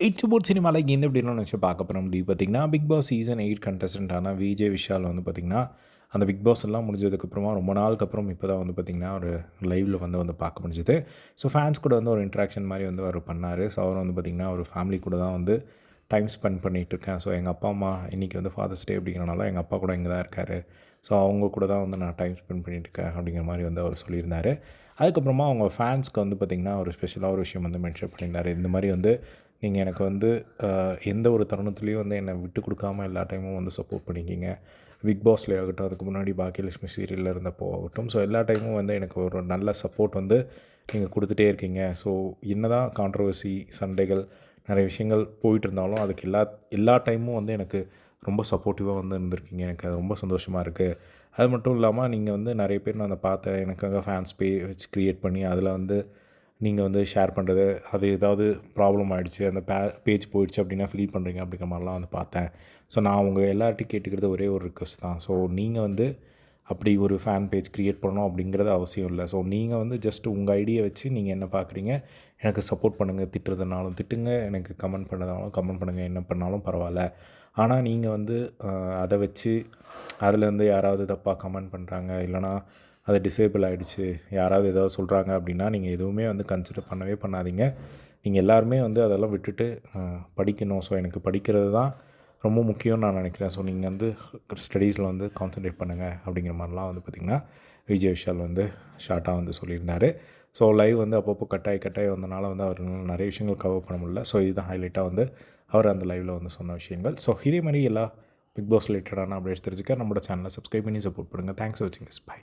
It's board சினிமாவில் இந்த எப்படின்னு வச்சு பார்க்க போகிறோம் அப்படி பார்த்தீங்கன்னா பிக் பாஸ் சீசன் எயிட் கண்டஸ்டண்ட்டான விஜய் விஷால் வந்து பார்த்திங்கன்னா அந்த பிக் பாஸ் எல்லாம் முடிஞ்சதுக்கப்புறமா ரொம்ப நாளுக்கு அப்புறம் இப்போ தான் வந்து பார்த்திங்கன்னா ஒரு லைவில் வந்து வந்து பார்க்க முடிஞ்சது. ஸோ ஃபேன்ஸ் கூட வந்து ஒரு இன்ட்ராக்ஷன் மாதிரி வந்து அவர் பண்ணார். ஸோ அவர் வந்து பார்த்திங்கன்னா ஒரு ஃபேமிலி கூட தான் வந்து டைம் ஸ்பெண்ட் பண்ணிகிட்டு இருக்கேன் ஸோ எங்கள் அப்பா அம்மா இன்றைக்கி வந்து ஃபாதர்ஸ் டே அப்படிங்கிறனால எங்கள் அப்பா கூட இங்கே தான் இருக்கார். ஸோ அவங்க கூட தான் வந்து நான் டைம் ஸ்பெண்ட் பண்ணிகிட்ருக்கேன் இருக்கேன் அப்படிங்கிற மாதிரி வந்து அவர் சொல்லியிருந்தார். அதுக்கப்புறமா அவங்க ஃபேன்ஸ்க்கு வந்து பார்த்திங்கன்னா ஒரு ஸ்பெஷலாக ஒரு விஷயம் வந்து மென்ஷன் பண்ணியிருந்தார். இந்த மாதிரி வந்து நீங்கள் எனக்கு வந்து எந்த ஒரு தருணத்துலேயும் வந்து என்னை விட்டு கொடுக்காம எல்லா டைமும் வந்து சப்போர்ட் பண்ணிக்கிங்க. பிக் பாஸ்லேயே ஆகட்டும் அதுக்கு முன்னாடி பாக்கியலட்சுமி சீரியலில் இருந்தப்போ ஆகட்டும். ஸோ எல்லா டைமும் வந்து எனக்கு ஒரு நல்ல சப்போர்ட் வந்து நீங்கள் கொடுத்துட்டே இருக்கீங்க. ஸோ என்னதான் கான்ட்ரவர்சி சண்டைகள் நிறைய விஷயங்கள் போயிட்டு இருந்தாலும் அதுக்கு எல்லா எல்லா டைமும் வந்து எனக்கு ரொம்ப சப்போர்ட்டிவாக வந்து இருந்திருக்கீங்க. எனக்கு அது ரொம்ப சந்தோஷமாக இருக்குது அது மட்டும் இல்லாமல் நீங்கள் வந்து நிறைய பேர் நான் அதை பார்த்தேன் எனக்காக ஃபேன்ஸ் பேஜ் க்ரியேட் பண்ணி அதில் வந்து நீங்கள் வந்து ஷேர் பண்ணுறது அது ஏதாவது ப்ராப்ளம் ஆகிடுச்சு அந்த பே பேஜ் போயிடுச்சு அப்படின்னா ஃபீல் பண்ணுறீங்க அப்படிங்கிற மாதிரிலாம் வந்து பார்த்தேன். ஸோ நான் உங்கள் எல்லார்ட்டையும் கேட்டுக்கிறது ஒரே ஒரு ரிக்வஸ்ட் தான். ஸோ நீங்கள் வந்து அப்படி ஒரு ஃபேன் பேஜ் க்ரியேட் பண்ணணும் அப்படிங்கிறது அவசியம் இல்லை. ஸோ நீங்கள் வந்து ஜஸ்ட் உங்கள் ஐடியை வச்சு நீங்கள் என்ன பார்க்குறீங்க எனக்கு சப்போர்ட் பண்ணுங்கள் திட்டுறதுனாலும் திட்டுங்க எனக்கு கமெண்ட் பண்ணதுனாலும் கமெண்ட் பண்ணுங்கள் என்ன பண்ணாலும் பரவாயில்ல. ஆனால் நீங்கள் வந்து அதை வச்சு அதுலேருந்து யாராவது தப்பாக கமெண்ட் பண்ணுறாங்க இல்லைனா அது டிசேபிள் ஆகிடுச்சு யாராவது ஏதாவது சொல்கிறாங்க அப்படின்னா நீங்கள் எதுவுமே வந்து கன்சிடர் பண்ணவே பண்ணாதீங்க. நீங்கள் எல்லாருமே வந்து அதெல்லாம் விட்டுட்டு படிக்கணும். ஸோ எனக்கு படிக்கிறது தான் ரொம்ப முக்கியம்னு நான் நினைக்கிறேன். ஸோ நீங்கள் வந்து ஸ்டடீஸில் வந்து கான்சென்ட்ரேட் பண்ணுங்கள் அப்படிங்கிற மாதிரிலாம் வந்து பார்த்திங்கன்னா விஜய் விஷால் வந்து ஷார்ட்டாக வந்து சொல்லியிருந்தார். ஸோ லைவ் வந்து அப்பப்போ கட்டாய் கட்டாய் வந்தனால வந்து அவர் நிறைய விஷயங்கள் கவர் பண்ண முடியல. ஸோ இதுதான் ஹைலைட்டாக வந்து அவர் அந்த லைவில் வந்து சொன்ன விஷயங்கள். ஸோ இதே மாதிரி எல்லா பிக் பாஸ் ரிலேட்டடான அப்டேட்ஸ் தெரிஞ்சுக்க நம்மளோட சேனலை சப்ஸ்கிரைப் பண்ணி சப்போர்ட் பண்ணுங்கள் தேங்க்ஸ் வாட்சிங் இஸ் பை